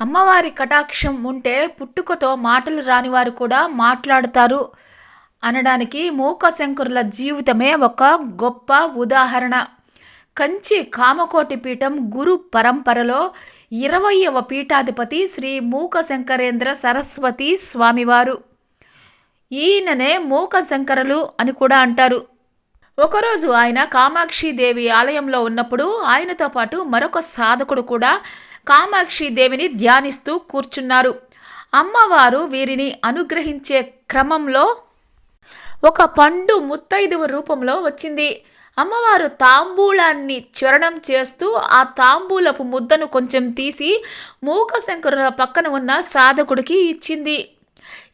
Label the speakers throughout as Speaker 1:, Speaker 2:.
Speaker 1: అమ్మవారి కటాక్షం ఉంటే పుట్టుకతో మాటలు రానివారు కూడా మాట్లాడతారు అనడానికి మూకశంకరుల జీవితమే ఒక గొప్ప ఉదాహరణ. కంచి కామకోటి పీఠం గురు పరంపరలో ఇరవయవ పీఠాధిపతి శ్రీ మూకశంకరేంద్ర సరస్వతి స్వామివారు. ఈయననే మూకశంకరులు అని కూడా అంటారు. ఒకరోజు ఆయన కామాక్షిదేవి ఆలయంలో ఉన్నప్పుడు ఆయనతో పాటు మరొక సాధకుడు కూడా కామాక్షిదేవిని ధ్యానిస్తూ కూర్చున్నారు. అమ్మవారు వీరిని అనుగ్రహించే క్రమంలో ఒక పండు ముత్తైదువ రూపంలో వచ్చింది. అమ్మవారు తాంబూలాన్ని చరణం చేస్తూ ఆ తాంబూలపు ముద్దను కొంచెం తీసి మూకశంకరుల పక్కన ఉన్న సాధకుడికి ఇచ్చింది.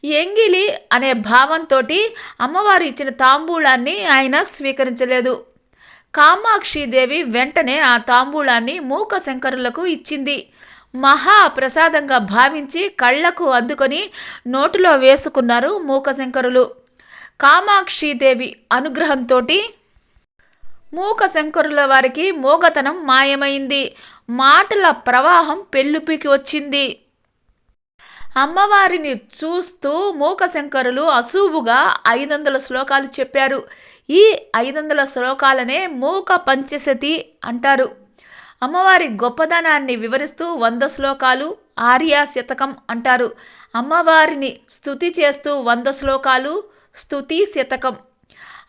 Speaker 1: ఎంగిలి అనే భావంతో అమ్మవారు ఇచ్చిన తాంబూలాన్ని ఆయన స్వీకరించలేదు. కామాక్షిదేవి వెంటనే ఆ తాంబూలాన్ని మూక శంకరులకు ఇచ్చింది. మహా ప్రసాదంగా భావించి కళ్ళకు అద్దుకొని నోటిలో వేసుకున్నారు మూకశంకరులు. కామాక్షిదేవి అనుగ్రహంతో మూకశంకరుల వారికి మోగతనం మాయమైంది. మాటల ప్రవాహం పెళ్ళుపికి వచ్చింది. అమ్మవారిని చూస్తూ మూకశంకరులు అసూబుగా ఐదు వందల శ్లోకాలు చెప్పారు. ఈ ఐదు వందల శ్లోకాలనే మూక పంచశతి అంటారు. అమ్మవారి గొప్పదనాన్ని వివరిస్తూ వంద శ్లోకాలు ఆర్యా శతకం అంటారు. అమ్మవారిని స్థుతి చేస్తూ వంద శ్లోకాలు స్తుతి శతకం.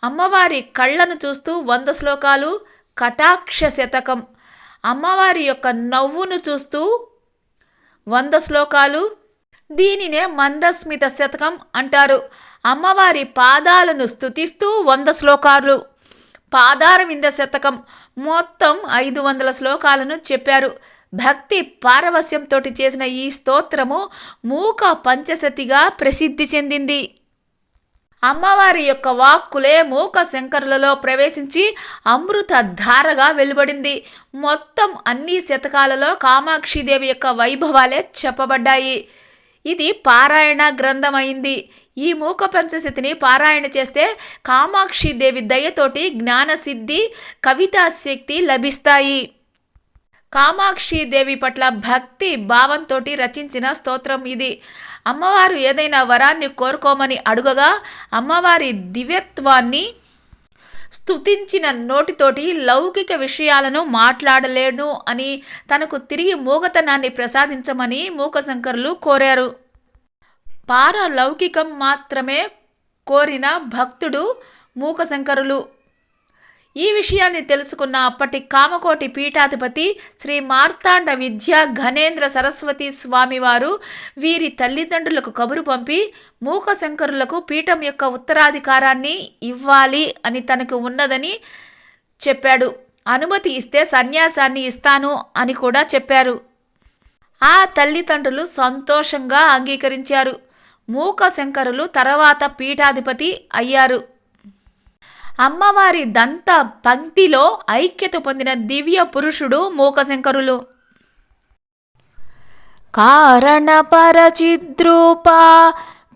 Speaker 1: అమ్మవారి కళ్ళను చూస్తూ వంద శ్లోకాలు కటాక్ష శతకం. అమ్మవారి యొక్క నవ్వును చూస్తూ వంద శ్లోకాలు దీనినే మందస్మిత శతకం అంటారు. అమ్మవారి పాదాలను స్తుతిస్తూ వంద శ్లోకాలు. పాదారవింద శతకం మొత్తం ఐదు వందల శ్లోకాలను చెప్పారు. భక్తి పారవస్యంతో చేసిన ఈ స్తోత్రము మూక పంచశతిగా ప్రసిద్ధి చెందింది. అమ్మవారి యొక్క వాక్కులే మూక శంకరులలో ప్రవేశించి అమృత ధారగా వెలువడింది. మొత్తం అన్ని శతకాలలో కామాక్షిదేవి యొక్క వైభవాలే చెప్పబడ్డాయి. ఇది పారాయణ గ్రంథమైంది. ఈ మూక పంచశతిని పారాయణ చేస్తే కామాక్షిదేవి దయతోటి జ్ఞానసిద్ధి కవితాశక్తి లభిస్తాయి. కామాక్షిదేవి పట్ల భక్తి భావంతో రచించిన స్తోత్రం ఇది. అమ్మవారు ఏదైనా వరాన్ని కోరుకోమని అడుగగా అమ్మవారి దివ్యత్వాన్ని స్థుతించిన నోటితోటి లౌకిక విషయాలను మాట్లాడలేను అని తనకు తిరిగి మూగతనాన్ని ప్రసాదించమని మూకశంకరులు కోరారు. పారలౌకికం మాత్రమే కోరిన భక్తుడు మూకశంకరులు. ఈ విషయాన్ని తెలుసుకున్న అప్పటి కామకోటి పీఠాధిపతి శ్రీ మార్తాండ విద్యా ఘనేంద్ర సరస్వతి స్వామివారు వీరి తల్లిదండ్రులకు కబురు పంపి మూకశంకరులకు పీఠం యొక్క ఉత్తరాధికారాన్ని ఇవ్వాలి అని తనకు ఉన్నదని చెప్పాడు. అనుమతి ఇస్తే సన్యాసాన్ని ఇస్తాను అని కూడా చెప్పారు. ఆ తల్లిదండ్రులు సంతోషంగా అంగీకరించారు. మూకశంకరులు తర్వాత పీఠాధిపతి అయ్యారు. అమ్మవారి దంత పంక్తిలో ఐక్యత పొందిన దివ్య పురుషుడు మూకశంకరులు. కారణపరచిద్రూప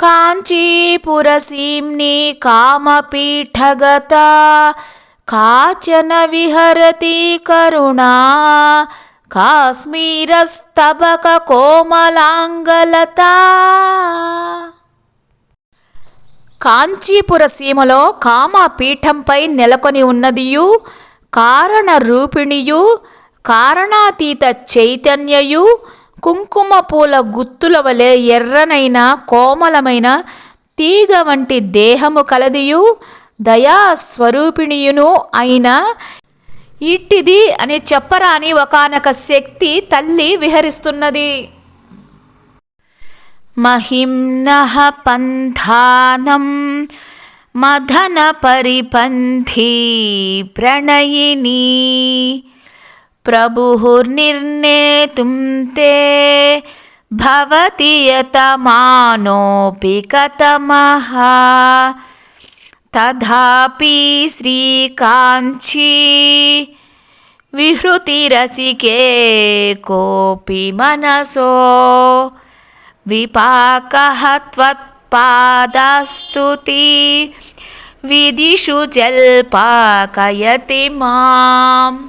Speaker 1: కాంచీపురసీమ్ని కామపీఠగత కాచన విహరతి కరుణా కాశ్మీరస్తబక కోమలాంగలత కాంచీపుర సీమలో కామపీఠంపై నెలకొని ఉన్నదియు కారణ రూపిణియు కారణాతీత చైతన్యయు కుంకుమ పూల గుత్తుల వలె ఎర్రనైన కోమలమైన తీగ వంటి దేహము కలదియు దయాస్వరూపిణియును అయిన ఇట్టిది అని చెప్పరాని ఒకానొక శక్తి తల్లి విహరిస్తున్నది. महिम्नः पन्थानं मदनपरिपन्थी प्रणयिनी। प्रभुर्निर्णेतुं ते भवति यतमानोऽपि कतमः। तथापि श्रीकाञ्ची विहृतिरसिके कोऽपि मनसो विपाकः त्वत्पादस्तुति विदिषु जल्पाकयति माम्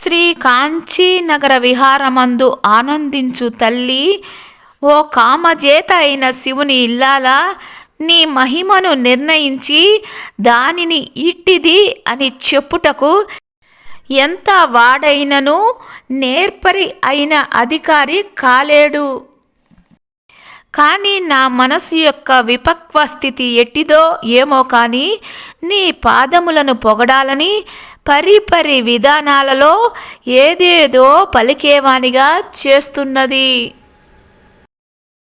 Speaker 1: శ్రీ కాంచీనగర విహారమందు ఆనందించు తల్లి ఓ కామజేత అయిన శివుని ఇల్లాలా నీ మహిమను నిర్ణయించి దానిని ఇట్టిది అని చెప్పుటకు ఎంత వాడైనను నేర్పరి అయిన అధికారి కాలేడు కానీ నా మనసు యొక్క విపక్వ స్థితి ఎట్టిదో ఏమో కానీ నీ పాదములను పొగడాలని పరిపరి విధానాలలో ఏదేదో పలికేవానిగా చేస్తున్నది.